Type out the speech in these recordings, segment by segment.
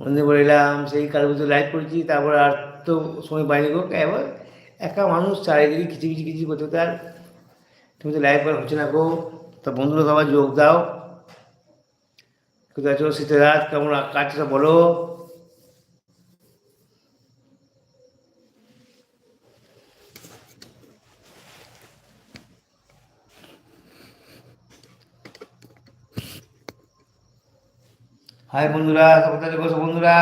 বলে এলাম, সেই কালী পুজো লাইভ করেছি। তারপর আর তো সময় পাইনি গো। এবার একা মানুষ চারিদিকে কিছু কিছু কিছু করতে তার তুমি তো লাইভ করা হচ্ছে না গো। তো বন্ধুরা সবাই যোগ দাও। কোথায় আছো? শীতের রাত, কেমন কাটছে বলো। হাই বন্ধুরা সব কোথায় বসো বন্ধুরা?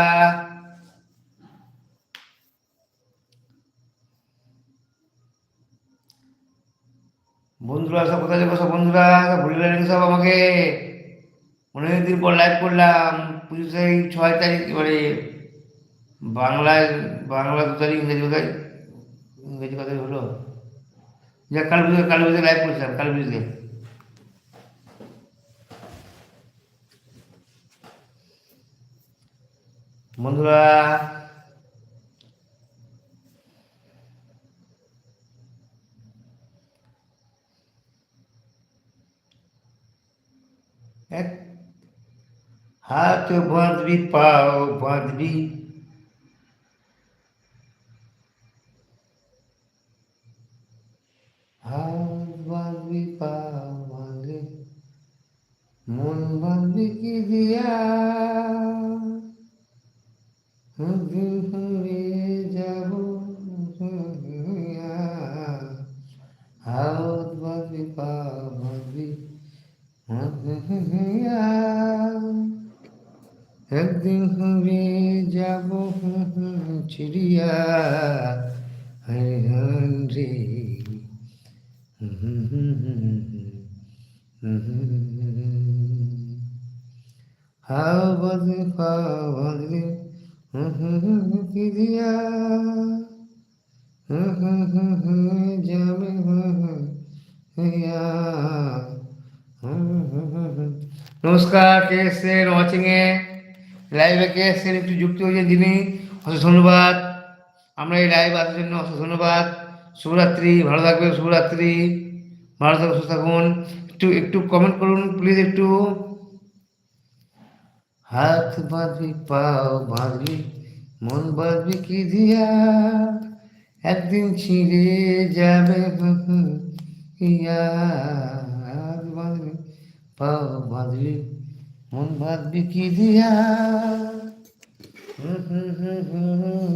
বন্ধুরা সব কোথায় বসো বন্ধুরা? সব ভুলে সব আমাকে অনেকদিন পর লাইভ করলাম। পুজো সেই ছয় তারিখ এবারে বাংলায়, বাংলা দু তারিখ ইংরেজি কোথায়, ইংরেজি কথাই হলো। যাক কালী পুজো কালী পুজো লাইভ করছিলাম কালী পুজোতে বন্ধুরা এক হাত বাঁধবি পাও বাঁধবি হাত বাঁধবি পাও বাঁধবি মন বাঁধবি কি দিয়া ঘুরে যাব হাওত বাজি, পা বাজি একদিন ঘুরে যাব চিড়িয়া হরে হাওয়া বাজি, পা বাজি দিয়া যাবে নমস্কার কে এসছেন ওয়াচিং এ লাইভে কে এসছেন একটু যুক্ত হয়েছেন যিনি অশেষ ধন্যবাদ আমরা এই লাইভ আসার জন্য অশেষ ধন্যবাদ শুভরাত্রি ভালো থাকবে শুভরাত্রি ভালো থাকুন সুস্থ থাকুন একটু একটু কমেন্ট করুন প্লিজ একটু হাত বাঁধবি পাও বাঁধবি মন বাঁধবি কি দিয়া একদিন ছিঁড়ে যাবে ইয়া হাত বাঁধবি পাও বাঁধবি মন বাঁধবি কি দিয়া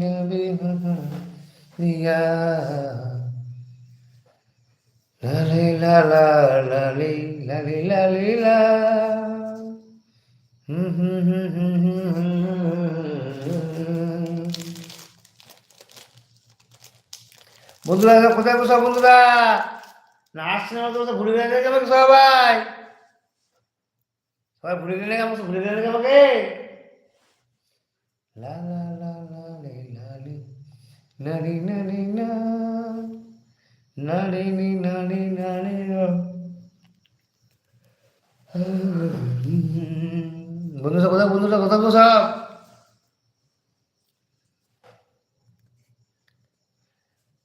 যাবে ইয়া লালি লা লা লালি লালি লালি লা বন্ধুরা কোথায় বসা বন্ধুরা? না, আসছে না তো ভুলে গেলে যাবে সবাই? সবাই ভুলে গেলে আমাকে ভুলে গেলে আমাকে লা লা লা লা, লে লা, লে নারি নারি না নারি নি নারি নারি না বন্ধুরা কোথায় বন্ধুরা কোথায় বসা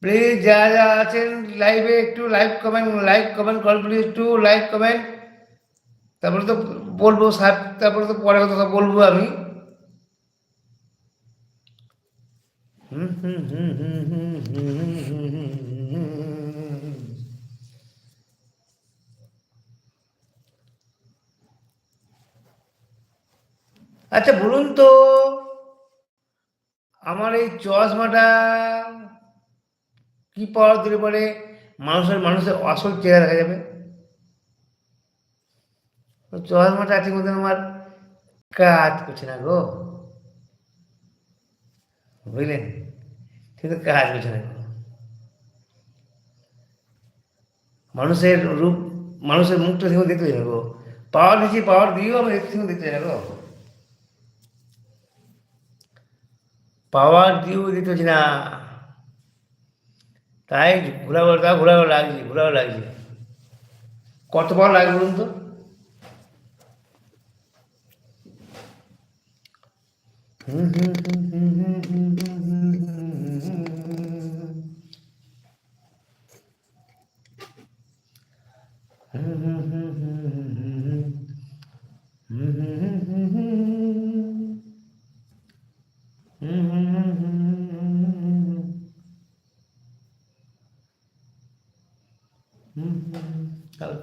প্লিজ যারা যারা আছেন লাইভে একটু লাইভ কমেন্ট লাইক কমেন্ট কর প্লিজ একটু লাইক কমেন্ট তারপরে তো বলব সাহেব তারপরে তো পরে কথা বলব আমি হুম হুম হুম হুম হুম হুম হুম হুম হুম আচ্ছা বলুন তো, আমার এই চশমাটা কি পাওয়ার দিলে পরে? মানুষের মানুষের আসল চেহারা দেখা যাবে। চশমাটা ঠিক মতন আমার কাজ করছে না গো। বুঝলেন? কিন্তু কাজ করছে না। মানুষের রূপ, মানুষের মুখটা ঠিক দেখতে গো। পাওয়ার দিচ্ছি, পাওয়ার দিয়েও আমি ঠিক মতো দেখতে পাই পাওয়ার দিয়েও দিত না। তাই ঘোরাঘর তা ঘোরাঘর লাগছে ঘোরাঘর লাগছে। কত পাওয়া লাগবে বলুন তো? হুম হুম হুম।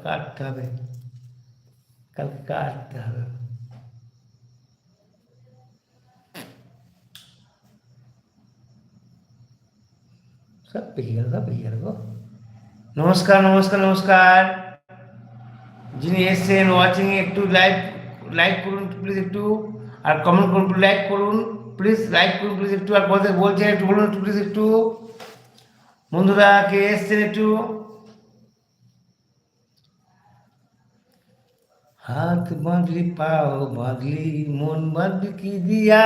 কাটতে হবে। কাল কাটতে হবে। সব পেয়ে গেল নমস্কার নমস্কার নমস্কার। যিনি এসছেন ওয়াচিং একটু লাইক লাইক করুন প্লিজ একটু। আর কমেন্ট করুন লাইক করুন। প্লিজ লাইক করুন প্লিজ একটু। আর কথা বলছেন, একটু বলুন প্লিজ একটু। বন্ধুরা, কে এসছেন একটু? হাত বাঁধলি পাও বাঁধলি মন বাঁধলি কি দিয়া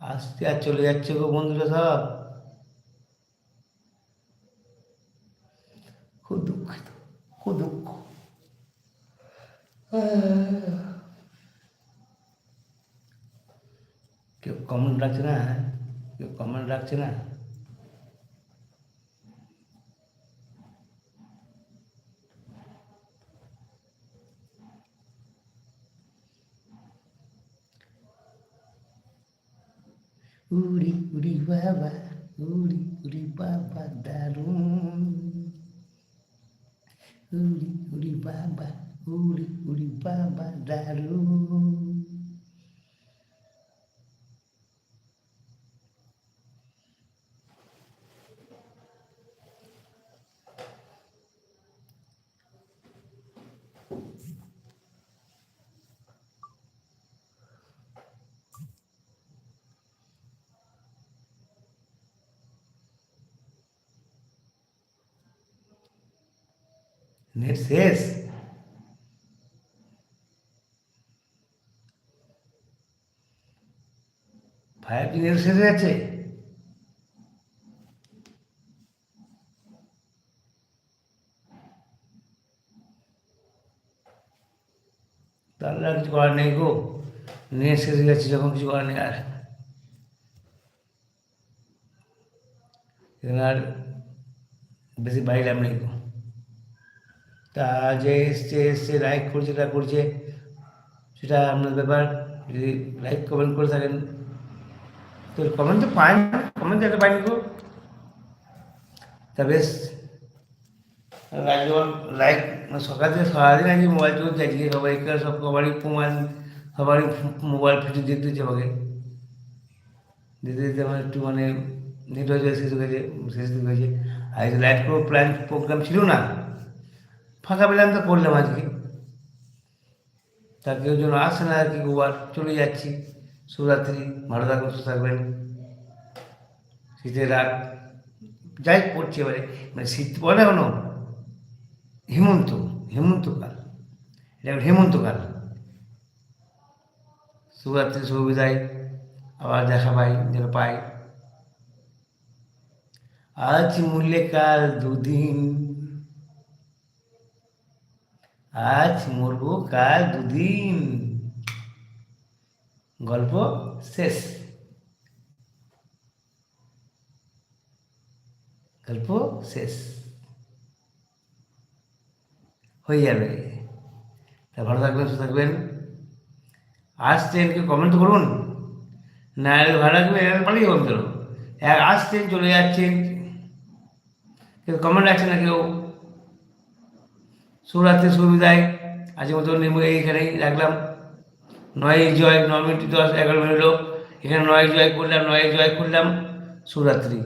আসতে আর চলে যাচ্ছে গো বন্ধুরা সব খুব দুঃখিত খুব দুঃখ কেউ কমেন্ট রাখছে না কেউ কমেন্ট রাখছে না উড়ি উড়ি বাবা উড়ি উড়ি বাবা দারুণ উড়ি উড়ি বাবা উড়ি উড়ি বাবা দারুণ নেট শেষ ফাইভ জি নেট শেষ হয়ে যাচ্ছে তাহলে আর কিছু করার নেই গো নেট শেষ হয়ে যাচ্ছে যখন কিছু করার নেই আর এখানে আর বেশি বাইলাম নেই গো তা যে এসছে এসছে লাইক করছে, তা করছে। সেটা আপনার ব্যাপার। যদি লাইক কমেন্ট করে থাকেন। তো কমেন্ট তো পাই কমেন্ট একটা পাইনি গো। তা বেশ। যেমন লাইক সকাল থেকে সারাদিন আজকে মোবাইল চলছে। আজকে সবাই সব সবারই প্রমাণ, সবারই মোবাইল ফিটে দেখতে হচ্ছে আমাকে। দিতে দিতে আমার একটু মানে নেট হয়ে শেষ হয়ে গেছে শেষ হয়ে গেছে আর লাইট কোনো প্ল্যান প্রোগ্রাম ছিল না। ফাঁকা পেলাম তো করলাম আজকে। তা কেউ যেন আসে না আর কি, গোবার চলে যাচ্ছি। শিবরাত্রি ভালো থাকবেন। সুস্থ থাকবেন শীতের রাত। যাই পড়ছে এবারে। মানে শীত পড়ে এখনও। হেমন্ত হেমন্তকাল এটা হেমন্তকাল শিবরাত্রি শুভ বিদায়। আবার দেখা পাই যেন পাই। আজ মূল্যে কাল দুদিন। আজ মরবো কাল দুদিন। গল্প শেষ। গল্প শেষ। হয়ে যাবে। তা ভালো থাকবেন, সুস্থ থাকবেন। আসছেন কেউ কমেন্ট করুন। না এলে ভালো এর পালিয়ে কমেন্ট করো আসছেন চলে যাচ্ছেন কেউ কমেন্ট রাখছে না কেউ। শুভরাত্রি সুবিধায় আজকের মতো নেমে এইখানেই রাখলাম। নয় জয় ন মিনিট দশ, এগারো মিনিট এখানে নয় জয় করলাম, নয় জয় করলাম শুভরাত্রি